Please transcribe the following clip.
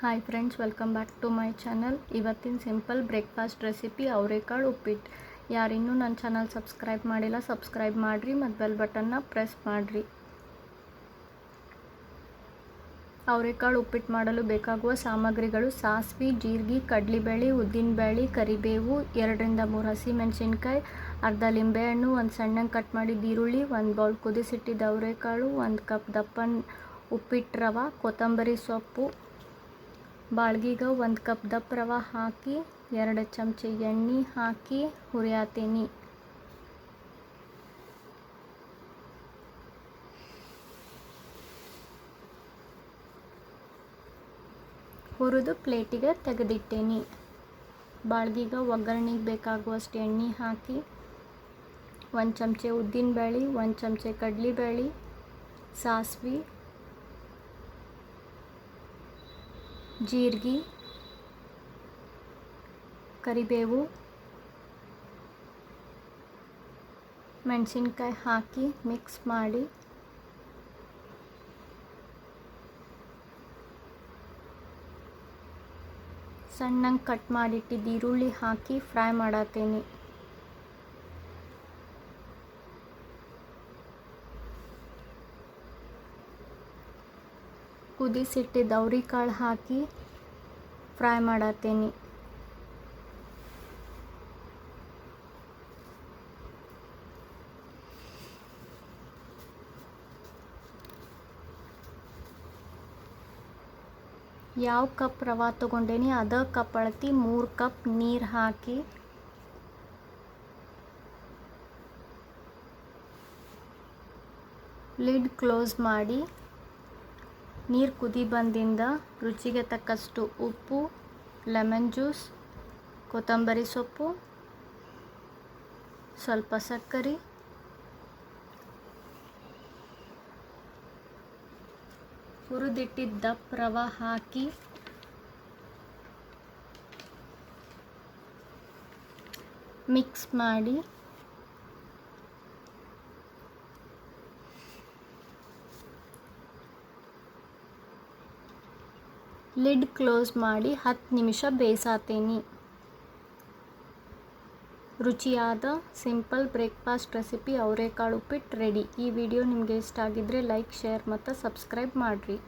Hi friends welcome back to my channel ಇವತ್ತಿನ simple breakfast recipe ಅವರೆಕಾಳು ಉಪ್ಪಿಟ್ಟು. ಯಾರಿನ್ನೂ ನನ್ನ channel subscribe ಮಾಡಿಲ್ಲ ಸಬ್ಸ್ಕ್ರೈಬ್ ಮಾಡಿರಿ ಮತ್ತು ಬೆಲ್ ಬಟನ್ನ ಪ್ರೆಸ್ ಮಾಡಿರಿ. ಅವರೆಕಾಳು ಉಪ್ಪಿಟ್ಟು ಮಾಡಲು ಬೇಕಾಗುವ ಸಾಮಗ್ರಿಗಳು ಸಾಸಿವೆ, ಜೀರಿಗೆ, ಕಡಲೆಬೇಳೆ, ಉದ್ದಿನಬೇಳೆ, ಕರಿಬೇವು, ಎರಡರಿಂದ ಮೂರು ಹಸಿಮೆಣಸಿನ್ಕಾಯಿ ಅರ್ಧ ಲಿಂಬೆಹಣ್ಣು ಒಂದು ಸಣ್ಣಗೆ ಕಟ್ ಮಾಡಿದ ಈರುಳ್ಳಿ, ಒಂದು ಬೌಲ್ ಕುದಿಸಿಟ್ಟಿದ್ದ ಅವರೆಕಾಳು, ಒಂದು ಕಪ್ ದಪ್ಪನ್ ಉಪ್ಪಿಟ್ಟು ರವೆ, ಕೊತ್ತಂಬರಿ ಸೊಪ್ಪು ಬಾಳ್ಗಿಗೆ ಒಂದು ಕಪ್ ದಪ್ಪ ರವೆ ಹಾಕಿ, ಎರಡು ಚಮಚ ಎಣ್ಣೆ ಹಾಕಿ ಹುರಿಯಾತೀನಿ. ಹುರಿದು ಪ್ಲೇಟಿಗೆ ತೆಗೆದಿಟ್ಟೇನಿ. ಬಾಳ್ಗಿಗ ಒಗ್ಗರಣೆಗೆ ಬೇಕಾಗುವಷ್ಟು ಎಣ್ಣೆ ಹಾಕಿ, ಒಂದು ಚಮಚೆ ಉದ್ದಿನಬೇಳೆ, ಒಂದು ಚಮಚೆ ಕಡಲೆಬೇಳೆ, ಸಾಸಿವೆ ಜೀರಿಗೆ ಕರಿಬೇವು ಮೆಣಸಿನ್ಕಾಯಿ ಹಾಕಿ ಮಿಕ್ಸ್ ಮಾಡಿ ಸಣ್ಣಂಗೆ ಕಟ್ ಮಾಡಿಟ್ಟಿದ್ದು ಈರುಳ್ಳಿ ಹಾಕಿ ಫ್ರೈ ಮಾಡತ್ತೇನೆ ಕುದಿಸಿಟ್ಟಿದ್ದ ಅವ್ರಿಕಾಳು ಹಾಕಿ ಫ್ರೈ ಮಾಡತ್ತೀನಿ. ಯಾವ ಕಪ್ ರವೆ ತೊಗೊಂಡೇನಿ? ಅದ ಕಪ್ ಅಳತಿ ಮೂರು ಕಪ್ ನೀರು ಹಾಕಿ ಲಿಡ್ ಕ್ಲೋಸ್ ಮಾಡಿ ನೀರು ಕುದಿ ಬಂದಿಂದ ರುಚಿಗೆ ತಕ್ಕಷ್ಟು ಉಪ್ಪು ಲೆಮನ್ ಜ್ಯೂಸ್ ಕೊತ್ತಂಬರಿ ಸೊಪ್ಪು, ಸ್ವಲ್ಪ ಸಕ್ಕರೆ, ಹುರಿದಿಟ್ಟಿದ್ದ ರವೆ ಹಾಕಿ ಮಿಕ್ಸ್ ಮಾಡಿ ಲಿಡ್ ಕ್ಲೋಸ್ ಮಾಡಿ ಹತ್ತು ನಿಮಿಷ ಬೇಯಿಸಾತೀನಿ ರುಚಿಯಾದ, ಸಿಂಪಲ್ ಬ್ರೇಕ್ಫಾಸ್ಟ್ ರೆಸಿಪಿ ಅವರೆಕಾಳು ಉಪ್ಪಿಟ್ಟು ರೆಡಿ. ಈ ವಿಡಿಯೋ ನಿಮಗೆ ಇಷ್ಟ ಆಗಿದ್ದರೆ ಲೈಕ್, ಶೇರ್ ಮತ್ತು ಸಬ್ಸ್ಕ್ರೈಬ್ ಮಾಡಿರಿ.